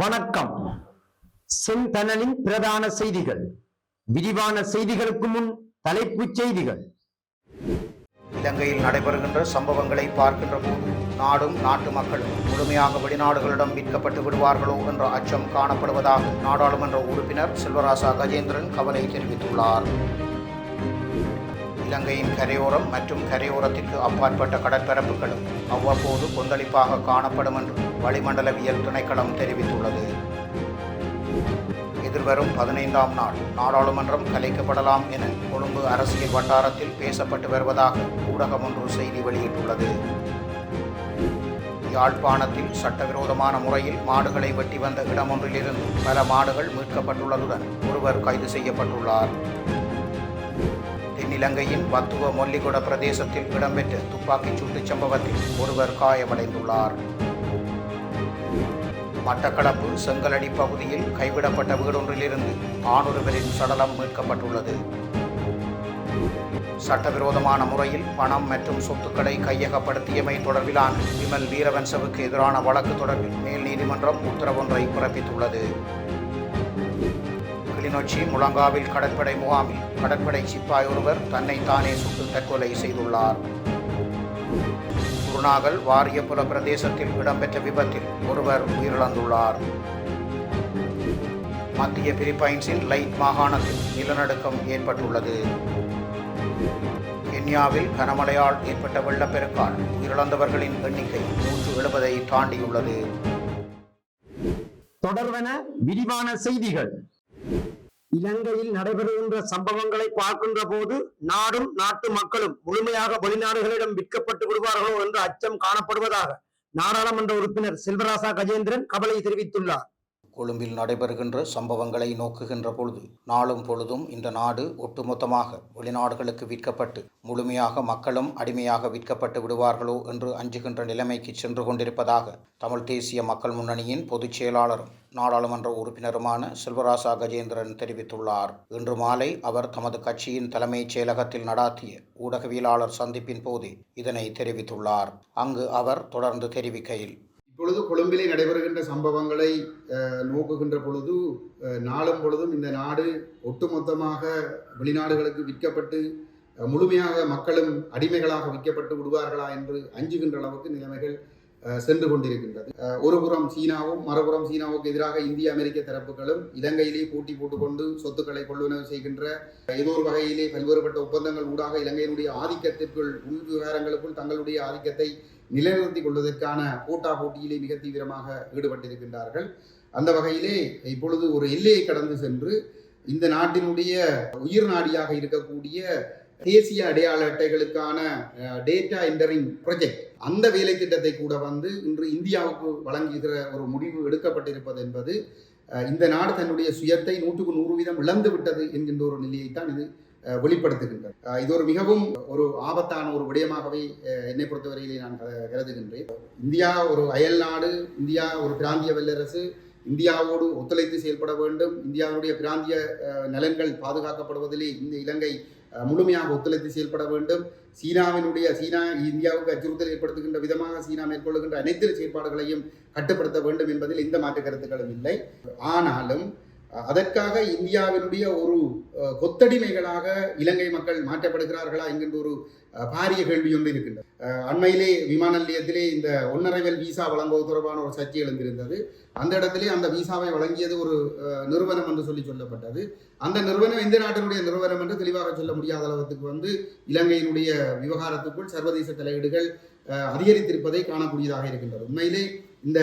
வணக்கம். செந்தனலின் பிரதான செய்திகள். விரிவான செய்திகளுக்கு முன் தலைப்புச் செய்திகள். இலங்கையில் நடைபெறுகின்ற சம்பவங்களை பார்க்கின்ற போது நாடும் நாட்டு மக்களும் முழுமையாக வெளிநாடுகளிடம் விற்கப்பட்டு விடுவார்களோ என்ற அச்சம் காணப்படுவதாக நாடாளுமன்ற உறுப்பினர் செல்வராசா கஜேந்திரன் கவலை தெரிவித்துள்ளார். இலங்கையின் கரையோரம் மற்றும் கரையோரத்திற்கு அப்பாற்பட்ட கடற்பரப்புகளும் அவ்வப்போது கொந்தளிப்பாக காணப்படும் என்று வளிமண்டலவியல் திணைக்களம் தெரிவித்துள்ளது. எதிர்வரும் பதினைந்தாம் நாள் நாடாளுமன்றம் கலைக்கப்படலாம் என கொழும்பு அரசியல் வட்டாரத்தில் பேசப்பட்டு வருவதாக ஊடகம் ஒன்று செய்தி வெளியிட்டுள்ளது. யாழ்ப்பாணத்தில் சட்டவிரோதமான முறையில் மாடுகளை வெட்டி வந்த இடமொன்றிலிருந்து பல மாடுகள் மீட்கப்பட்டுள்ளதுடன் ஒருவர் கைது செய்யப்பட்டுள்ளார். தென்னிலங்கையின் பத்துவ மொல்லிகுட பிரதேசத்தில் இடம்பெற்ற துப்பாக்கிச் சூட்டுச் சம்பவத்தில் ஒருவர் காயமடைந்துள்ளார். மட்டக்களப்பு செங்கலடி பகுதியில் கைவிடப்பட்ட வீடொன்றிலிருந்து ஆணொருவரின் சடலம் மீட்கப்பட்டுள்ளது. சட்டவிரோதமான முறையில் பணம் மற்றும் சொத்துக்களை கையகப்படுத்தியமை தொடர்பிலான விமல் வீரவன்சவுக்கு எதிரான வழக்கு தொடர்பில் மேல் நீதிமன்றம் உத்தரவொன்றை பிறப்பித்துள்ளது. கிளிநொச்சி முழங்காவில் கடற்படை முகாமில் கடற்படை சிப்பாய் ஒருவர் தன்னைத்தானே சுட்டு தற்கொலை செய்துள்ளார். குணாகல் வாரியபுர பிரதேசத்தில் இடம்பெற்ற விபத்தில் ஒருவர் உயிரிழந்துள்ளார். மத்திய பிலிப்பைன்ஸின் லைட் மாகாணத்தில் நிலநடுக்கம் ஏற்பட்டுள்ளது. கென்யாவில் கனமழையால் ஏற்பட்ட வெள்ளப்பெருக்கால் உயிரிழந்தவர்களின் எண்ணிக்கை நூற்று எழுபதை தாண்டியுள்ளது. தொடர்வன விரிவான செய்திகள். இலங்கையில் நடைபெறுகின்ற சம்பவங்களை பார்க்கின்ற போது நாடும் நாட்டு மக்களும் முழுமையாக வெளிநாடுகளிடம் விற்கப்பட்டு விடுவார்களோ என்ற அச்சம் காணப்படுவதாக நாடாளுமன்ற உறுப்பினர் செல்வராசா கஜேந்திரன் கவலை தெரிவித்துள்ளார். கொழும்பில் நடைபெறுகின்ற சம்பவங்களை நோக்குகின்ற பொழுது நாளும் பொழுதும் இந்த நாடு ஒட்டுமொத்தமாக வெளிநாடுகளுக்கு விற்கப்பட்டு முழுமையாக மக்களும் அடிமையாக விற்கப்பட்டு விடுவார்களோ என்று அஞ்சுகின்ற நிலைமைக்கு சென்று கொண்டிருப்பதாக தமிழ் தேசிய மக்கள் முன்னணியின் பொதுச் செயலாளரும் நாடாளுமன்ற உறுப்பினருமான செல்வராசா கஜேந்திரன் தெரிவித்துள்ளார். இன்று மாலை அவர் தமது கட்சியின் தலைமைச் செயலகத்தில் நடாத்திய ஊடகவியலாளர் சந்திப்பின் போதே இதனை தெரிவித்துள்ளார். அங்கு அவர் தொடர்ந்து தெரிவிக்கையில் இப்பொழுது கொழும்பிலே நடைபெறுகின்ற சம்பவங்களை நோக்குகின்ற பொழுது நாளும் பொழுதும் இந்த நாடு ஒட்டுமொத்தமாக வெளிநாடுகளுக்கு விற்கப்பட்டு முழுமையாக மக்களும் அடிமைகளாக விற்கப்பட்டு விடுவார்களா என்று அஞ்சுகின்ற அளவுக்கு நிலைமைகள் சென்று கொண்டிருக்கின்றது. ஒருபுறம் சீனாவும் மறுபுறம் சீனாவுக்கு எதிராக இந்திய அமெரிக்க தரப்புகளும் இலங்கையிலே போட்டி போட்டுக்கொண்டு சொத்துக்களை கொள்ளுணர்வு செய்கின்ற ஏதோ ஒரு வகையிலே பல்வேறுபட்ட ஒப்பந்தங்கள் ஊடாக இலங்கையினுடைய ஆதிக்கத்திற்குள் உள் விவகாரங்களுக்குள் தங்களுடைய ஆதிக்கத்தை நிலைநிறுத்திக் கொள்வதற்கான போட்டா போட்டியிலே மிக தீவிரமாக ஈடுபட்டிருக்கின்றார்கள். அந்த வகையிலே இப்பொழுது ஒரு எல்லையை கடந்து சென்று இந்த நாட்டினுடைய உயிர் நாடியாக இருக்கக்கூடிய தேசிய அடையாள அட்டைகளுக்கான டேட்டா என்டரிங் ப்ரொஜெக்ட் அந்த வேலை திட்டத்தை கூட வந்து இன்று இந்தியாவுக்கு வழங்குகிற ஒரு முடிவு எடுக்கப்பட்டிருப்பது என்பது இந்த நாடு தன்னுடைய சுயத்தை நூற்றுக்கு நூறு வீதம் இழந்து விட்டது என்கின்ற ஒரு நிலையைத்தான் இது வெளிப்படுத்துகின்றது. இது ஒரு மிகவும் ஒரு ஆபத்தான ஒரு விடயமாகவே என்னை பொறுத்தவரையிலே நான் கருதுகின்றேன். இந்தியா ஒரு அயல் நாடு இந்தியா ஒரு பிராந்திய வல்லரசு இந்தியாவோடு ஒத்துழைத்து செயல்பட வேண்டும். இந்தியாவுடைய பிராந்திய நலன்கள் பாதுகாக்கப்படுவதிலே இந்த இலங்கை முழுமையாக ஒத்துழைத்து செயல்பட வேண்டும். சீனாவினுடைய சீனா இந்தியாவுக்கு அச்சுறுத்தல் ஏற்படுத்துகின்ற விதமாக சீனா மேற்கொள்ளுகின்ற அனைத்து செயற்பாடுகளையும் கட்டுப்படுத்த வேண்டும் என்பதில் எந்த மாற்று கருத்துக்களும் இல்லை. ஆனாலும் அதற்காக இந்தியாவினுடைய ஒரு கொத்தடிமைகளாக இலங்கை மக்கள் மாற்றப்படுகிறார்களா என்கின்ற ஒரு பாரிய கேள்வி ஒன்று இருக்கின்றது. அண்மையிலே விமான நிலையத்திலே இந்த ஒன்னரைவல் விசா வழங்குவது தொடர்பான ஒரு சர்ச்சை எழுந்திருந்தது. அந்த இடத்திலே அந்த விசாவை வழங்கியது ஒரு நிறுவனம் என்று சொல்லி சொல்லப்பட்டது. அந்த நிறுவனம் எந்த நாட்டினுடைய நிறுவனம் என்று தெளிவாக சொல்ல முடியாத அளவுக்கு வந்து இலங்கையினுடைய விவகாரத்துக்குள் சர்வதேச தலையீடுகள் அதிகரித்திருப்பதை காணக்கூடியதாக இருக்கின்றது. உண்மையிலே இந்த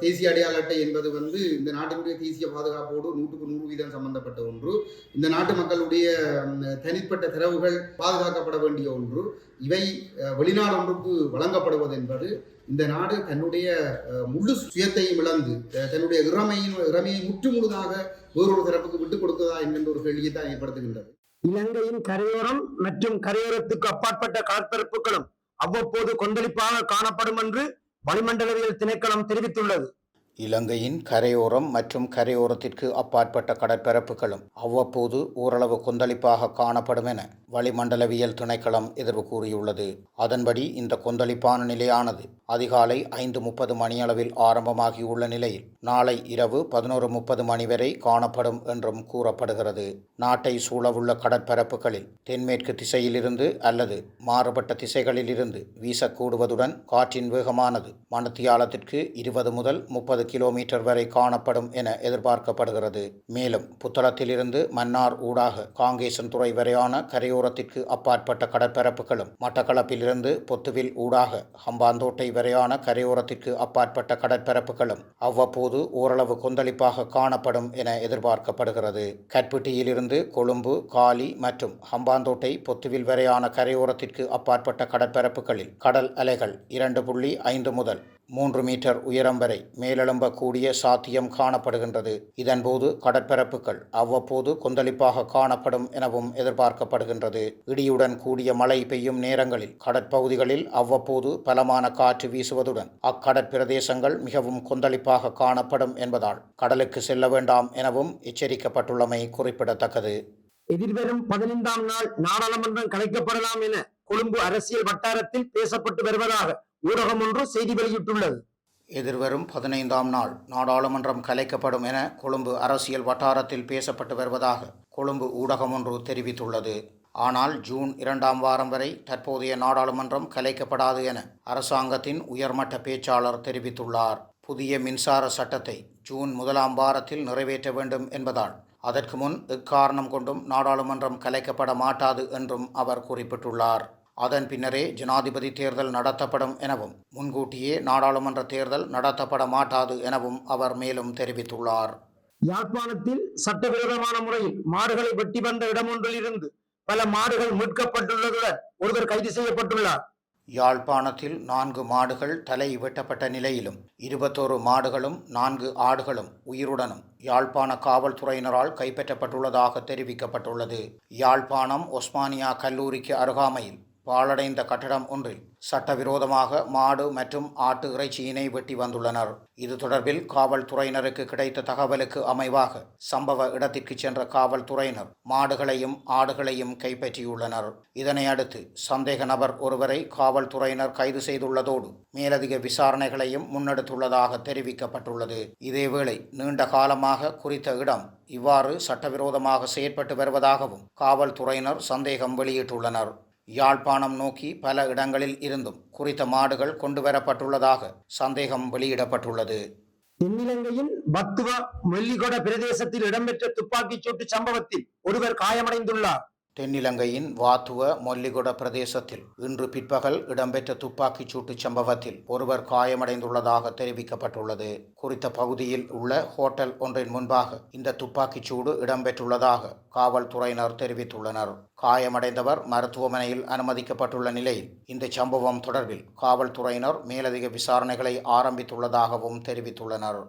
தேசிய அடையாள அட்டை என்பது வந்து இந்த நாட்டினுடைய தேசிய பாதுகாப்போடு நூற்றுக்கு நூறு வீதம் சம்பந்தப்பட்ட ஒன்று. இந்த நாட்டு மக்களுடைய தனிப்பட்ட திறவுகள் பாதுகாக்கப்பட வேண்டிய ஒன்று. இவை அஹ், வெளிநாடு ஒன்றுக்கு வழங்கப்படுவது என்பது இந்த நாடு தன்னுடைய அஹ், முழு சுயத்தையும் இழந்து தன்னுடைய இறமையின் இறமையை முற்று முழுதாக வேறொரு தரப்புக்கு விட்டுக் கொடுத்ததா என்கின்ற ஒரு கேள்வியை தான் ஏற்படுத்துகின்றது. இலங்கையின் கரையோரம் மற்றும் கரையோரத்துக்கு அப்பாற்பட்ட கடற்பரப்புகளும் அவ்வப்போது கொந்தளிப்பாக காணப்படும் என்று வளிமண்டலவியல் திணைக்களம் தெரிவித்துள்ளது. இலங்கையின் கரையோரம் மற்றும் கரையோரத்திற்கு அப்பாற்பட்ட கடற்பரப்புகளும் அவ்வப்போது ஓரளவு கொந்தளிப்பாக காணப்படும் என வளிமண்டலவியல் திணைக்களம் எதிர்வு கூறியுள்ளது. அதன்படி இந்த கொந்தளிப்பான நிலையானது அதிகாலை ஐந்து முப்பது மணியளவில் ஆரம்பமாகியுள்ள நிலையில் நாளை இரவு பதினோரு முப்பது மணி வரை காணப்படும் என்றும் கூறப்படுகிறது. நாட்டை சூழவுள்ள கடற்பரப்புகளில் தென்மேற்கு திசையிலிருந்து அல்லது மாறுபட்ட திசைகளிலிருந்து வீசக்கூடுவதுடன் காற்றின் வேகமானது மணத்தியாலத்திற்கு இருபது முதல் முப்பது கிலோமீட்டர் வரை காணப்படும் என எதிர்பார்க்கப்படுகிறது. மேலும் புத்தளத்திலிருந்து மன்னார் ஊடாக காங்கேசன் துறை வரையான கரையோரத்திற்கு அப்பாற்பட்ட கடற்பரப்புகளும் மட்டக்களப்பிலிருந்து பொத்துவில் ஊடாக ஹம்பாந்தோட்டை வரையான கரையோரத்திற்கு அப்பாற்பட்ட கடற்பரப்புகளும் அவ்வப்போது ஓரளவு கொந்தளிப்பாக காணப்படும் என எதிர்பார்க்கப்படுகிறது. கட்பிட்டியிலிருந்து கொழும்பு காலி மற்றும் ஹம்பாந்தோட்டை பொத்துவில் வரையான கரையோரத்திற்கு அப்பாற்பட்ட கடற்பரப்புகளில் கடல் அலைகள் இரண்டு புள்ளி ஐந்து முதல் மூன்று மீட்டர் உயரம் வரை மேலெழும்பக்கூடிய சாத்தியம் காணப்படுகின்றது. இதன்போது கடற்பரப்புகள் அவ்வப்போது கொந்தளிப்பாக காணப்படும் எனவும் எதிர்பார்க்கப்படுகின்றது. இடியுடன் கூடிய மழை பெய்யும் நேரங்களில் கடற்பகுதிகளில் அவ்வப்போது பலமான காற்று வீசுவதுடன் அக்கடற்பிரதேசங்கள் மிகவும் கொந்தளிப்பாக காணப்படும் என்பதால் கடலுக்கு செல்ல வேண்டாம் எனவும் எச்சரிக்கப்பட்டுள்ளமை குறிப்பிடத்தக்கது. எதிர்வரும் பதினைந்தாம் நாள் நாடாளுமன்றம் கலைக்கப்படலாம் என கொழும்பு அரசியல் வட்டாரத்தில் பேசப்பட்டு வருவதாக ஊடகம் ஒன்று செய்தி வெளியிட்டுள்ளது. எதிர்வரும் பதினைந்தாம் நாள் நாடாளுமன்றம் கலைக்கப்படும் என கொழும்பு அரசியல் வட்டாரத்தில் பேசப்பட்டு வருவதாக கொழும்பு ஊடகம் ஒன்று தெரிவித்துள்ளது. ஆனால் ஜூன் இரண்டாம் வாரம் வரை தற்போதைய நாடாளுமன்றம் கலைக்கப்படாது என அரசாங்கத்தின் உயர்மட்ட பேச்சாளர் தெரிவித்துள்ளார். புதிய மின்சார சட்டத்தை ஜூன் முதலாம் வாரத்தில் நிறைவேற்ற வேண்டும் என்பதால் அதற்கு முன் எக்காரணம் கொண்டும் நாடாளுமன்றம் கலைக்கப்பட மாட்டாது என்றும் அவர் குறிப்பிட்டுள்ளார். அதன் பின்னரே ஜனாதிபதி தேர்தல் நடத்தப்படும் எனவும் முன்கூட்டியே நாடாளுமன்ற தேர்தல் நடத்தப்பட மாட்டாது எனவும் அவர் மேலும் தெரிவித்துள்ளார். யாழ்ப்பாணத்தில் சட்டவிரோதமான முறையில் மாடுகளை வெட்டி வந்த இடம் ஒன்றில் இருந்து பல மாடுகள் மீட்கப்பட்டுள்ளதுடன் ஒருவர் கைது செய்யப்பட்டுள்ளார். யாழ்ப்பாணத்தில் நான்கு மாடுகள் தலை வெட்டப்பட்ட நிலையிலும் இருபத்தோரு மாடுகளும் நான்கு ஆடுகளும் உயிருடனும் யாழ்ப்பாண காவல்துறையினரால் கைப்பற்றப்பட்டுள்ளதாக தெரிவிக்கப்பட்டுள்ளது. யாழ்ப்பாணம் ஒஸ்மானியா கல்லூரிக்கு அருகாமையில் பாழடைந்த கட்டடம் ஒன்றில் சட்டவிரோதமாக மாடு மற்றும் ஆட்டு இறைச்சியினை வெட்டி வந்துள்ளனர். இது தொடர்பில் காவல்துறையினருக்கு கிடைத்த தகவலுக்கு அமைவாக சம்பவ இடத்திற்கு சென்ற காவல்துறையினர் மாடுகளையும் ஆடுகளையும் கைப்பற்றியுள்ளனர். இதனை அடுத்து சந்தேக நபர் ஒருவரை காவல்துறையினர் கைது செய்துள்ளதோடு மேலதிக விசாரணைகளையும் முன்னெடுத்துள்ளதாக தெரிவிக்கப்பட்டுள்ளது. இதேவேளை நீண்ட காலமாக குறித்த இடம் இவ்வாறு சட்டவிரோதமாக செயற்பட்டு வருவதாகவும் காவல்துறையினர் சந்தேகம் வெளியிட்டுள்ளனர். யாழ்ப்பாணம் நோக்கி பல இடங்களில் இருந்தும் குறித்த மாடுகள் கொண்டுவரப்பட்டுள்ளதாக சந்தேகம் வெளியிடப்பட்டுள்ளது. தென்னிலங்கையின் பத்துவ மெல்லிகொட பிரதேசத்தில் இடம்பெற்ற துப்பாக்கிச் சூட்டு சம்பவத்தில் ஒருவர் காயமடைந்துள்ளார். தென்னிலங்கையின் வாத்துவ மொல்லிகுட பிரதேசத்தில் இன்று பிற்பகல் இடம்பெற்ற துப்பாக்கிச் சூட்டுச் சம்பவத்தில் ஒருவர் காயமடைந்துள்ளதாக தெரிவிக்கப்பட்டுள்ளது. குறித்த பகுதியில் உள்ள ஹோட்டல் ஒன்றின் முன்பாக இந்த துப்பாக்கிச் சூடு இடம்பெற்றுள்ளதாக காவல்துறையினர் தெரிவித்துள்ளனர். காயமடைந்தவர் மருத்துவமனையில் அனுமதிக்கப்பட்டுள்ள நிலையில் இந்த சம்பவம் தொடர்பில் காவல்துறையினர் மேலதிக விசாரணைகளை ஆரம்பித்துள்ளதாகவும் தெரிவித்துள்ளனர்.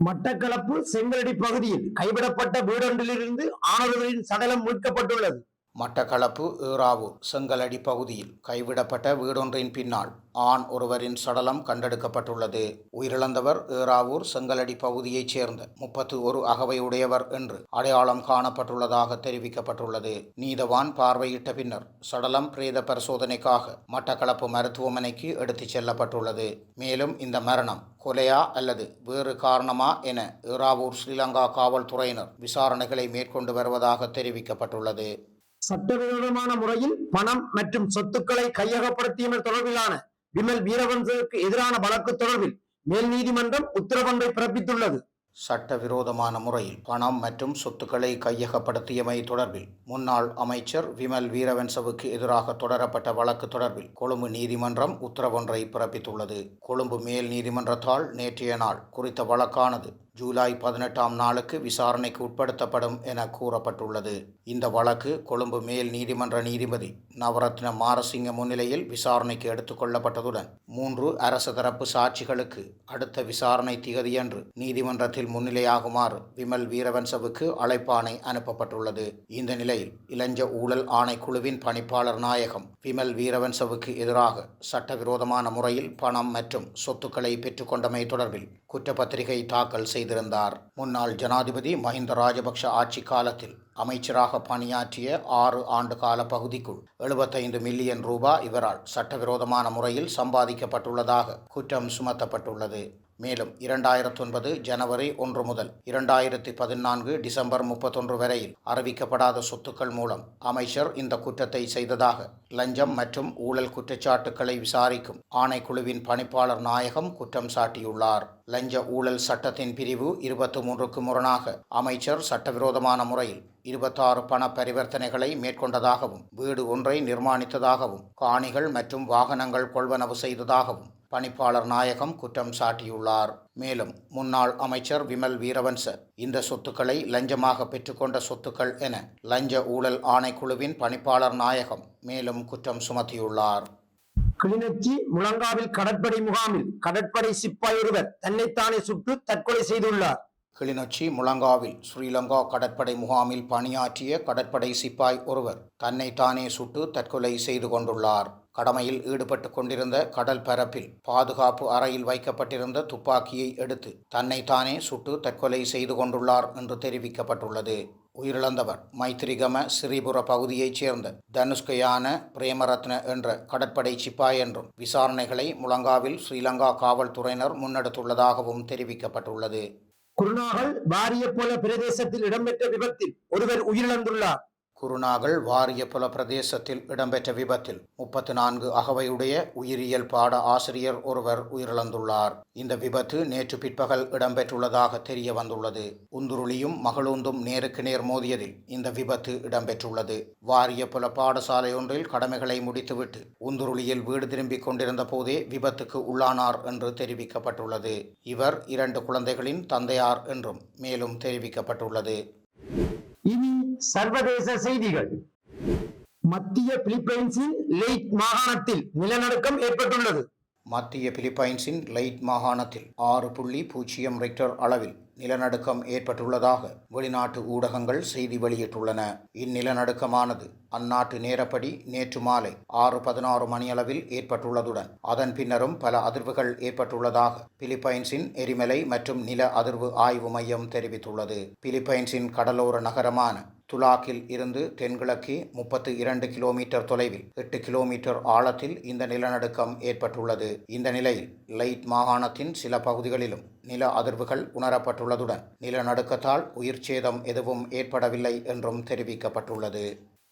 மட்டக்களப்பு செங்கலடி பகுதியில் கைவிடப்பட்ட வீடொன்றிலிருந்து ஆணவர்களின் சடலம் மீட்கப்பட்டுள்ளது. மட்டக்களப்பு ஏறாவூர் செங்கலடி பகுதியில் கைவிடப்பட்ட வீடொன்றின் பின்னால் ஆண் ஒருவரின் சடலம் கண்டெடுக்கப்பட்டுள்ளது. உயிரிழந்தவர் ஏறாவூர் செங்கலடி பகுதியைச் சேர்ந்த முப்பத்து ஒரு அகவையுடையவர் என்று அடையாளம் காணப்பட்டுள்ளதாக தெரிவிக்கப்பட்டுள்ளது. நீதவான் பார்வையிட்ட பின்னர் சடலம் பிரேத பரிசோதனைக்காக மட்டக்களப்பு மருத்துவமனைக்கு எடுத்துச் செல்லப்பட்டுள்ளது. மேலும் இந்த மரணம் கொலையா அல்லது வேறு காரணமா என ஏறாவூர் ஸ்ரீலங்கா காவல்துறையினர் விசாரணைகளை மேற்கொண்டு வருவதாக தெரிவிக்கப்பட்டுள்ளது. சட்டவிரோதமான முறையில் பணம் மற்றும் சொத்துக்களை கையகப்படுத்தியமை தொடர்பிலான விமல் வீரவன்சருக்கு எதிரான வழக்கு தொடர்பில் மேல் நீதிமன்றம் உத்தரவொன்றை பிறப்பித்துள்ளது. சட்டவிரோதமான முறையில் பணம் மற்றும் சொத்துக்களை கையகப்படுத்தியமை தொடர்பில் முன்னாள் அமைச்சர் விமல் வீரவன்சவுக்கு எதிராக தொடரப்பட்ட வழக்கு தொடர்பில் கொழும்பு நீதிமன்றம் உத்தரவொன்றை பிறப்பித்துள்ளது. கொழும்பு மேல் நீதிமன்றத்தால் நேற்றைய நாள் குறித்த வழக்கானது ஜூலை பதினெட்டாம் நாளுக்கு விசாரணைக்கு உட்படுத்தப்படும் என கூறப்பட்டுள்ளது. இந்த வழக்கு கொழும்பு மேல் நீதிமன்ற நீதிபதி நவரத்ன மாரசிங்க முன்னிலையில் விசாரணைக்கு எடுத்துக்கொள்ளப்பட்டதுடன் மூன்று அரசு தரப்பு சாட்சிகளுக்கு அடுத்த விசாரணை திகதியன்று நீதிமன்றத்தில் முன்னிலையாகுமாறு விமல் வீரவன்சவுக்கு அழைப்பாணை அனுப்பப்பட்டுள்ளது. இந்த நிலையில் இளஞ்ச ஊழல் ஆணைக்குழுவின் பணிப்பாளர் நாயகம் விமல் வீரவன்சவுக்கு எதிராக சட்டவிரோதமான முறையில் பணம் மற்றும் சொத்துக்களை பெற்றுக்கொண்டமை தொடர்பில் குற்றப்பத்திரிகை தாக்கல் செய்திருந்தார். முன்னாள் ஜனாதிபதி மஹிந்த ராஜபக்ஷ ஆட்சி காலத்தில். அமைச்சராக பணியாற்றிய ஆறு ஆண்டு கால பகுதிக்குள் எழுபத்தைந்து மில்லியன் ரூபாய் இவரால் சட்டவிரோதமான முறையில் சம்பாதிக்கப்பட்டுள்ளதாக குற்றம் சுமத்தப்பட்டுள்ளது. மேலும் இரண்டாயிரத்தொன்பது ஜனவரி ஒன்று முதல் இரண்டாயிரத்தி பதினான்கு டிசம்பர் முப்பத்தொன்று வரையில் அறிவிக்கப்படாத சொத்துக்கள் மூலம் அமைச்சர் இந்த குற்றத்தை செய்ததாக லஞ்சம் மற்றும் ஊழல் குற்றச்சாட்டுக்களை விசாரிக்கும் ஆணைக்குழுவின் பணிப்பாளர் நாயகம் குற்றம் சாட்டியுள்ளார். லஞ்ச ஊழல் சட்டத்தின் பிரிவு இருபத்தி மூன்றுக்கு முரணாக அமைச்சர் சட்டவிரோதமான முறையில் இருபத்தாறு பண பரிவர்த்தனைகளை மேற்கொண்டதாகவும் வீடு ஒன்றை நிர்மாணித்ததாகவும் காணிகள் மற்றும் வாகனங்கள் கொள்வனவு செய்ததாகவும் பணிப்பாளர் நாயகம் குற்றம் சாட்டியுள்ளார். மேலும் முன்னாள் அமைச்சர் விமல் வீரவன்ச இந்த சொத்துக்களை லஞ்சமாக பெற்றுக்கொண்ட சொத்துக்கள் என லஞ்ச ஊழல் ஆணைக்குழுவின் பணிப்பாளர் நாயகம் மேலும் குற்றம் சுமத்தியுள்ளார். கிளிநொச்சி முழங்காவில் கடற்படை முகாமில் கடற்படை சிப்பாய் ஒருவர் தன்னைத்தானே சுட்டு தற்கொலை செய்துள்ளார். கிளிநொச்சி முழங்காவில் ஸ்ரீலங்கா கடற்படை முகாமில் பணியாற்றிய கடற்படை சிப்பாய் ஒருவர் தன்னைத்தானே சுட்டு தற்கொலை செய்து கொண்டுள்ளார். கடமையில் ஈடுபட்டு கொண்டிருந்த கடல் பரப்பில் பாதுகாப்பு அறையில் வைக்கப்பட்டிருந்த துப்பாக்கியை எடுத்து தன்னைத்தானே சுட்டு தற்கொலை செய்து கொண்டுள்ளார் என்று தெரிவிக்கப்பட்டுள்ளது. உயிரிழந்தவர் மைத்திரிகம சிறிபுர பகுதியைச் சேர்ந்த தனுஷ்கயான பிரேமரத்ன என்ற கடற்படை சிப்பாய் என்றும் விசாரணைகளை முழங்காவில் ஸ்ரீலங்கா காவல்துறையினர் முன்னெடுத்துள்ளதாகவும் தெரிவிக்கப்பட்டுள்ளது. குருநாகல் வாரிய போல பிரதேசத்தில் இடம்பெற்ற விபத்தில் ஒருவர் உயிரிழந்துள்ளார். குருநாகல் வாரியபுல பிரதேசத்தில் இடம்பெற்ற விபத்தில் முப்பத்து நான்கு அகவையுடைய உயிரியல் பாட ஆசிரியர் ஒருவர் உயிரிழந்துள்ளார். இந்த விபத்து நேற்று பிற்பகல் இடம்பெற்றுள்ளதாக தெரிய வந்துள்ளது. உந்துருளியும் மகளூந்தும் நேருக்கு நேர் மோதியதில் இந்த விபத்து இடம்பெற்றுள்ளது. வாரியபுல பாடசாலை ஒன்றில் கடமைகளை முடித்துவிட்டு உந்துருளியில் வீடு திரும்பிக் கொண்டிருந்த போதே விபத்துக்கு உள்ளானார் என்று தெரிவிக்கப்பட்டுள்ளது. இவர் இரண்டு குழந்தைகளின் தந்தையார் என்றும் மேலும் தெரிவிக்கப்பட்டுள்ளது. இனி சர்வதேச செய்திகள். மத்திய பிலிப்பைன்ஸின் லெய்ட் மாகாணத்தில் நிலநடுக்கம் ஏற்பட்டுள்ளது. மத்திய பிலிப்பைன்ஸின் லைட் மாகாணத்தில் ஆறு புள்ளி பூஜ்ஜியம் ரெக்டர் அளவில் நிலநடுக்கம் ஏற்பட்டுள்ளதாக வெளிநாட்டு ஊடகங்கள் செய்தி வெளியிட்டுள்ளன. இந்நிலநடுக்கமானது அந்நாட்டு நேரப்படி நேற்று மாலை ஆறு பதினாறு மணியளவில் ஏற்பட்டுள்ளதுடன் அதன் பின்னரும் பல அதிர்வுகள் ஏற்பட்டுள்ளதாக பிலிப்பைன்ஸின் எரிமலை மற்றும் நில அதிர்வு ஆய்வு மையம் தெரிவித்துள்ளது. பிலிப்பைன்ஸின் கடலோர நகரமான துலாக்கில் இருந்து தென்கிழக்கே முப்பத்து இரண்டு கிலோமீட்டர் தொலைவில் எட்டு கிலோமீட்டர் ஆழத்தில் இந்த நிலநடுக்கம் ஏற்பட்டுள்ளது. இந்த நிலையில் லைட் மாகாணத்தின் சில பகுதிகளிலும் நில அதிர்வுகள் உணரப்பட்டுள்ளதுடன் நிலநடுக்கத்தால் உயிர் சேதம் எதுவும் ஏற்படவில்லை என்றும் தெரிவிக்கப்பட்டுள்ளது.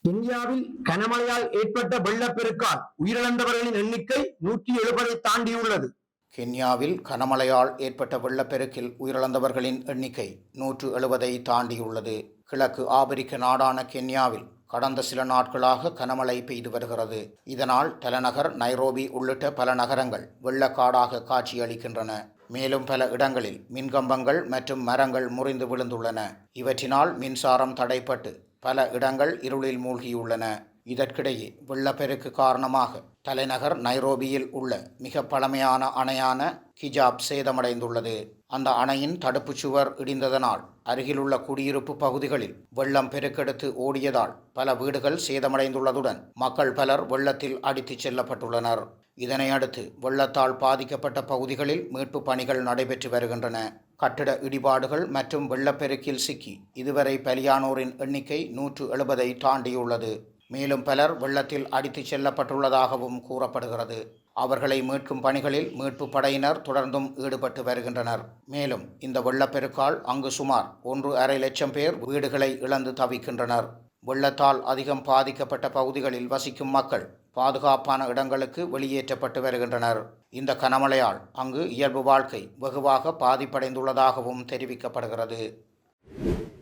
இந்தியாவில் கனமழையால் ஏற்பட்ட வெள்ளப்பெருக்கால் உயிரிழந்தவர்களின் எண்ணிக்கை நூற்றி எழுபதை தாண்டியுள்ளது. கென்யாவில் கனமழையால் ஏற்பட்ட வெள்ளப்பெருக்கில் உயிரிழந்தவர்களின் எண்ணிக்கை நூற்று எழுபதை தாண்டியுள்ளது. கிழக்கு ஆப்பிரிக்க நாடான கென்யாவில் கடந்த சில நாட்களாக கனமழை பெய்து வருகிறது. இதனால் தலைநகர் நைரோபி உள்ளிட்ட பல நகரங்கள் வெள்ளக்காடாக காட்சியளிக்கின்றன. மேலும் பல இடங்களில் மின்கம்பங்கள் மற்றும் மரங்கள் முறிந்து விழுந்துள்ளன. இவற்றினால் மின்சாரம் தடைப்பட்டு பல இடங்கள் இருளில் மூழ்கியுள்ளன. இதற்கிடையே வெள்ளப்பெருக்கு காரணமாக தலைநகர் நைரோபியில் உள்ள மிக பழமையான அணையான கிஜாப் சேதமடைந்துள்ளது. அந்த அணையின் தடுப்புச் சுவர் இடிந்ததனால் அருகிலுள்ள குடியிருப்பு பகுதிகளில் வெள்ளம் பெருக்கெடுத்து ஓடியதால் பல வீடுகள் சேதமடைந்துள்ளதுடன் மக்கள் பலர் வெள்ளத்தில் அடித்துச் செல்லப்பட்டுள்ளனர். இதனை அடுத்து வெள்ளத்தால் பாதிக்கப்பட்ட பகுதிகளில் மீட்புப் பணிகள் நடைபெற்று வருகின்றன. கட்டிட இடிபாடுகள் மற்றும் வெள்ளப்பெருக்கில் சிக்கி இதுவரை பலியானோரின் எண்ணிக்கை நூற்று எழுபதை தாண்டியுள்ளது. மேலும் பலர் வெள்ளத்தில் அடித்துச் செல்லப்பட்டுள்ளதாகவும் கூறப்படுகிறது. அவர்களை மீட்கும் பணிகளில் மீட்பு படையினர் தொடர்ந்தும் ஈடுபட்டு வருகின்றனர். மேலும் இந்த வெள்ளப்பெருக்கால் அங்கு சுமார் ஒன்று அரை லட்சம் பேர் வீடுகளை இழந்து தவிக்கின்றனர். வெள்ளத்தால் அதிகம் பாதிக்கப்பட்ட பகுதிகளில் வசிக்கும் மக்கள் பாதுகாப்பான இடங்களுக்கு வெளியேற்றப்பட்டு வருகின்றனர். இந்த கனமழையால் அங்கு இயல்பு வாழ்க்கை வெகுவாக பாதிப்படைந்துள்ளதாகவும் தெரிவிக்கப்படுகிறது.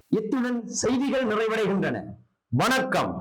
இத்துடன் செய்திகள் நிறைவடைகின்றன. வணக்கம்.